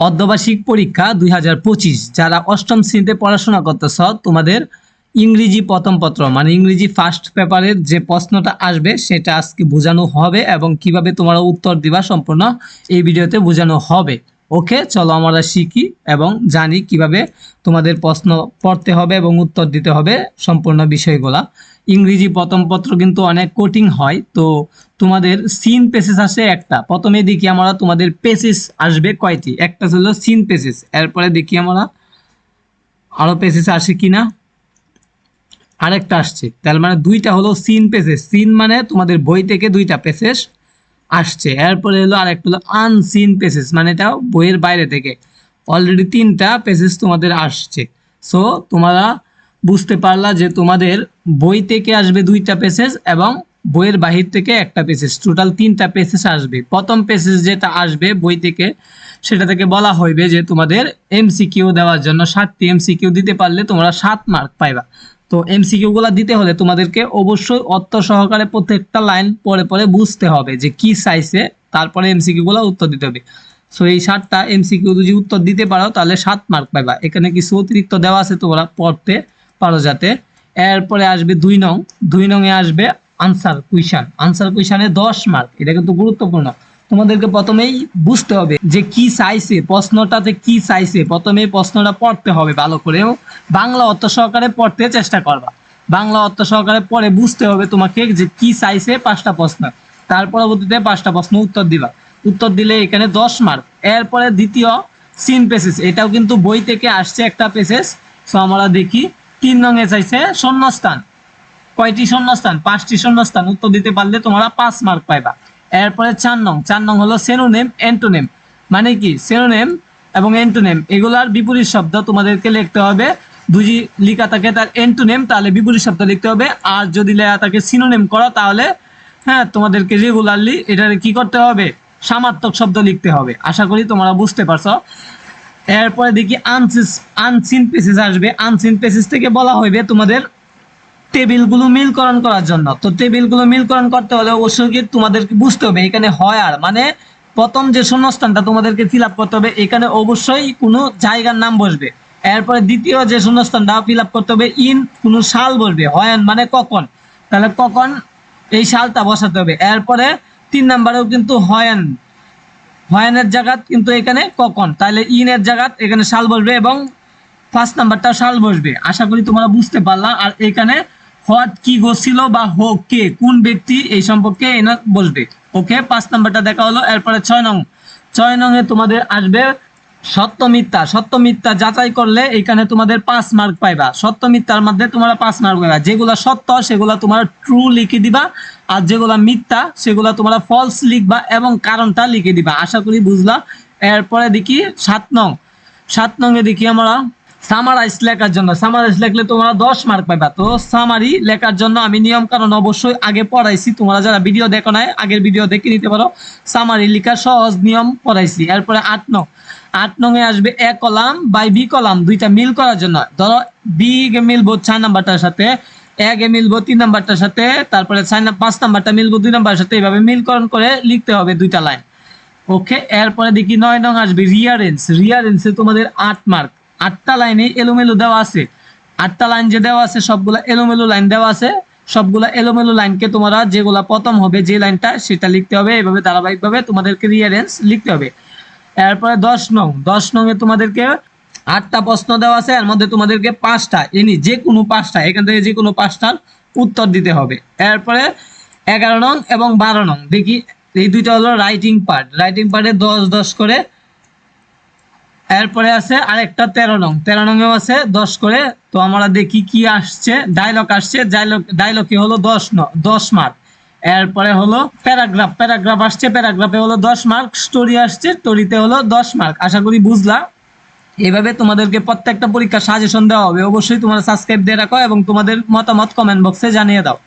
অর্ধবার্ষিক পরীক্ষা দুই হাজার পঁচিশ, যারা অষ্টম শ্রেণীতে পড়াশোনা করতেছ, তোমাদের ইংরেজি প্রথম পত্র মানে ইংরেজি ফার্স্ট পেপারের যে প্রশ্নটা আসবে, সেটা আজকে বোঝানো হবে এবং কীভাবে তোমরা উত্তর দিবা সম্পূর্ণ এই ভিডিওতে বোঝানো হবে। ওকে, চলো আমরা শিখি এবং জানি কীভাবে তোমাদের প্রশ্ন পড়তে হবে এবং উত্তর দিতে হবে সম্পূর্ণ বিষয়গুলা। ইংরেজি প্রথম পত্র কিন্তু অনেক কঠিন হয়। তো তোমাদের সিন পেসেস আসে একটা। প্রথমে দেখি আমরা তোমাদের পেসেস আসবে কয়টি? একটা ছিল সিন পেসেস এরপরে দেখি আমরা আরও পেসেস আসে কিনা? আরেকটা আসছে। তার মানে দুইটা হলো সিন পেসেস সিন মানে তোমাদের বই থেকে দুইটা পেসেস আসছে। এরপরে হলো আরেকটা হলো আনসিন পেসেস মানে এটা বইয়ের বাইরে থেকে। অলরেডি তিনটা পেসেস তোমাদের আসছে। সো তোমরা বুঝতে পারলা যে তোমাদের বই থেকে আসবে দুইটা পেসেস এবং বইয়ের বাহির থেকে একটা পেসেস টোটাল তিনটা পেসেস আসবে। প্রথম পেসেস যেটা আসবে বই থেকে, সেটা থেকে বলা হইবে যে তোমাদের এমসিকিউ দেওয়ার জন্য ষাটটি এমসিকিউ দিতে পারলে তোমরা সাত মার্ক পাইবা। তো এমসিকিউ গুলা দিতে হলে তোমাদেরকে অবশ্যই অর্থ সহকারে প্রত্যেকটা লাইন পরে পরে বুঝতে হবে যে কি চাইছে তারপরে এমসিকিউ গুলা উত্তর দিতে হবে। সো এই সাতটা এমসিকিউ যদি উত্তর দিতে পারো, তাহলে সাত মার্ক পাইবা। এখানে কিছু অতিরিক্ত দেওয়া আছে তোমরা পড়তে। পারো যাতে। এরপরে আসবে দুই নং। দুই নং এ আসবে আনসার কুইশন আনসার কুইশনে দশ মার্ক এটা কিন্তু গুরুত্বপূর্ণ। তোমাদেরকে প্রথমেই বুঝতে হবে যে কি চাইছে, প্রশ্নটাতে কি চাইছে। প্রথমে প্রশ্নটা পড়তে হবে ভালো করে বাংলা অর্থ সহকারে পড়তে চেষ্টা করবা। বাংলা অর্থ সহকারে পড়ে বুঝতে হবে তোমাকে যে কি চাইছে পাঁচটা প্রশ্ন। তার পরবর্তীতে পাঁচটা প্রশ্ন উত্তর দিবা। উত্তর দিলে এখানে দশ মার্ক এরপরে দ্বিতীয় সিন পেসেস এটাও কিন্তু বই থেকে আসছে একটা পেসেস সো আমরা দেখি তিন রঙে চাইছে শূন্যস্থান কয়টি শূন্যস্থান পাঁচটি শূন্যস্থান উত্তর দিতে পারলে তোমরা পাঁচ মার্ক পাইবা। এরপরে চার নং। চার নং হলো সেনোনেম এন্টোনেম। মানে কি? সেনোনেম এবং এন্টোনেম। এগুলার বিপরীত শব্দ তোমাদেরকে লিখতে হবে। দুজি লিখা থাকে তার এন্টোনেম, তাহলে বিপরীত শব্দ লিখতে হবে। আর যদি লেখা থাকে সিনোনেম করো, তাহলে হ্যাঁ তোমাদেরকে রেগুলারলি এটার কি করতে হবে? সামার্থক শব্দ লিখতে হবে। আশা করি তোমরা বুঝতে পারছ। এরপরে দেখি আনসিস আনসিন পেসেস আসবে। আনসিন পেসেস থেকে বলা হইবে তোমাদের টেবিলগুলো মিলকরণ করার জন্য। তো টেবিলগুলো মিলকরণ করতে হলে অবশ্যই কি তোমাদেরকে বুঝতে হবে, এখানে হয় আর। মানে প্রথম যে শূন্যস্থানটা তোমাদেরকে ফিল আপ করতে হবে, এখানে অবশ্যই কোনো জায়গার নাম বসবে। এরপরে দ্বিতীয় যে শূন্যস্থানটা ফিল আপ করতে হবে ইন কোনো সাল বসবে। হয়ান মানে কখন? তাহলে কখন এই সালটা বসাতে হবে। এরপরে তিন নাম্বারেও কিন্তু হয়ান হয়ানের জায়গাত কিন্তু এখানে কখন? তাহলে ইনের জায়গাত এখানে সাল বসবে এবং ফার্স্ট নাম্বারটা সাল বসবে। আশা করি তোমরা বুঝতে পারলা। আর এখানে হট কি গছিল বা হো কে, কোন ব্যক্তি এই সম্পর্কে বসবে। ওকে পাঁচ নাম্বারটা দেখা হলো। এরপরে ছয় নং। ছয় নং এ তোমাদের আসবে সত্য মিথ্যা সত্য মিথ্যা যাচাই করলে এখানে তোমাদের পাঁচ মার্ক পাইবা। সত্য মিথ্যার মধ্যে তোমরা পাঁচ মার্ক পাইবা। যেগুলা সত্য, সেগুলা তোমরা ট্রু লিখে দিবা আর যেগুলা মিথ্যা, সেগুলা তোমরা ফলস লিখবা এবং কারণটা লিখে দিবা। আশা করি বুঝলা। এরপরে দেখি সাত নং। সাত নং এ দেখি আমরা সামারাইজ লেখার জন্য। সামারাইজ লেখলে তোমরা দশ মার্ক পাইবা। তো সামারি লেখার জন্য আমি নিয়ম কারণ অবশ্যই আগে পড়াইছি। তোমরা যারা ভিডিও দেখো নাই, আগের ভিডিও দেখে নিতে পারো। সামারি লেখার সহজ নিয়ম পড়াইছি। এরপরে আট নং। আট নং আসবে A column by B column, দুইটা মিল করার জন্য। ধরো বি মিলবো চার নাম্বারটার সাথে, এ মিলবো তিন নাম্বারটার সাথে, তারপরে চার পাঁচ নাম্বারটা মিলবো দুই নাম্বারের সাথে। এইভাবে মিলকরণ করে লিখতে হবে দুইটা লাইন। ওকে, এরপরে দেখি নয় নং আসবে রিয়ারেন্স রিয়ারেন্সে তোমাদের আট মার্ক আটটা লাইনে এলোমেলো দেওয়া আছে। আটটা লাইন যে দেওয়া আছে, সবগুলা এলোমেলো লাইন দেওয়া আছে। সবগুলা এলোমেলো লাইনকে তোমরা যেগুলা প্রথম হবে, যে লাইনটা সেটা লিখতে হবে। এভাবে ধারাবাহিকভাবে তোমাদেরকে রিয়ারেন্স লিখতে হবে। এরপরে দশ নং দশ নং এ তোমাদেরকে আটটা প্রশ্ন দেওয়া আছে। এর মধ্যে তোমাদেরকে পাঁচটা, এনি যে কোনো পাঁচটা, এখান থেকে যে কোনো পাঁচটার উত্তর দিতে হবে। এরপরে এগারো নং এবং বারো নং, দেখি, এই দুইটা হলো রাইটিং পার্ট রাইটিং পার্টে দশ দশ করে এরপরে আছে আরেকটা তেরো নং। তেরো নং নংয়েও আছে দশ করে। তো আমরা দেখি কি আসছে। ডায়লগ আসছে। ডায়লগ ডায়লগে হলো দশ ন, দশ মার্ক এরপরে হলো প্যারাগ্রাফ প্যারাগ্রাফ আসছে। প্যারাগ্রাফে হলো দশ মার্ক স্টোরি আসছে। স্টোরিতে হলো দশ মার্ক আশা করি বুঝলা। এভাবে তোমাদেরকে প্রত্যেকটা পরীক্ষা সাজেশন দেওয়া হবে। অবশ্যই তোমরা সাবস্ক্রাইব দিয়ে রাখো এবং তোমাদের মতামত কমেন্ট বক্সে জানিয়ে দাও।